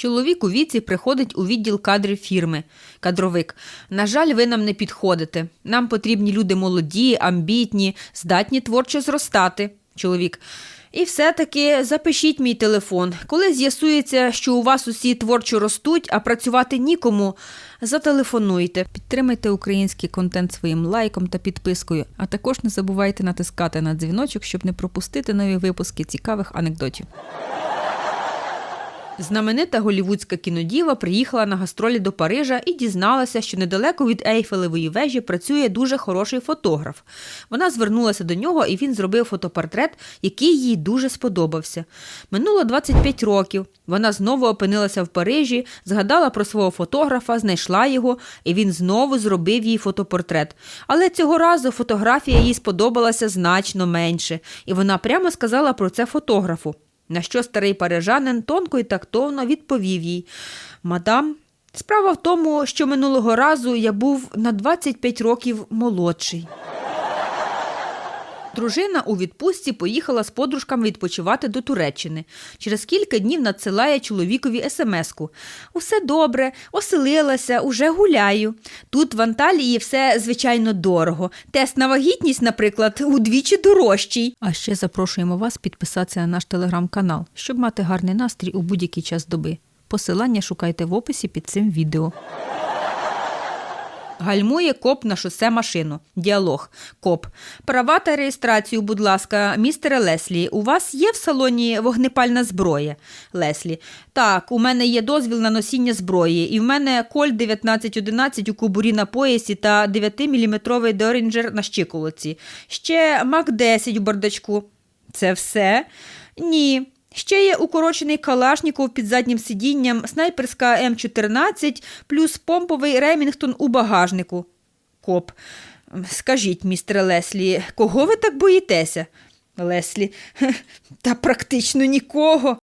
Чоловік у віці приходить у відділ кадрів фірми. Кадровик. На жаль, ви нам не підходите. Нам потрібні люди молоді, амбітні, здатні творчо зростати. Чоловік. І все-таки запишіть мій телефон. Коли з'ясується, що у вас усі творчо ростуть, а працювати нікому, зателефонуйте. Підтримайте український контент своїм лайком та підпискою, а також не забувайте натискати на дзвіночок, щоб не пропустити нові випуски цікавих анекдотів. Знаменита голівудська кінодіва приїхала на гастролі до Парижа і дізналася, що недалеко від Ейфелевої вежі працює дуже хороший фотограф. Вона звернулася до нього, і він зробив фотопортрет, який їй дуже сподобався. Минуло 25 років. Вона знову опинилася в Парижі, згадала про свого фотографа, знайшла його, і він знову зробив їй фотопортрет. Але цього разу фотографія їй сподобалася значно менше, і вона прямо сказала про це фотографу. На що старий парижанин тонко і тактовно відповів їй: Мадам, справа в тому, що минулого разу я був на 25 років молодший. Дружина у відпустці поїхала з подружками відпочивати до Туреччини. Через кілька днів надсилає чоловікові смс-ку. Усе добре, оселилася, уже гуляю. Тут в Анталії все звичайно дорого. Тест на вагітність, наприклад, удвічі дорожчий. А ще запрошуємо вас підписатися на наш телеграм-канал, щоб мати гарний настрій у будь-який час доби. Посилання шукайте в описі під цим відео. Гальмує коп на шосе машину. Діалог. Коп. Права та реєстрацію, будь ласка, містере Леслі. У вас є в салоні вогнепальна зброя? Леслі. Так, у мене є дозвіл на носіння зброї, і в мене коль 1911 у кубурі на поясі та 9-мм Дорінджер на щиколоці. Ще Мак 10 у бардачку. Це все? Ні. Ще є укорочений Калашніков під заднім сидінням, снайперська М14 плюс помповий Ремінгтон у багажнику. Коп. Скажіть, містере Леслі, кого ви так боїтеся? Леслі. Та практично нікого.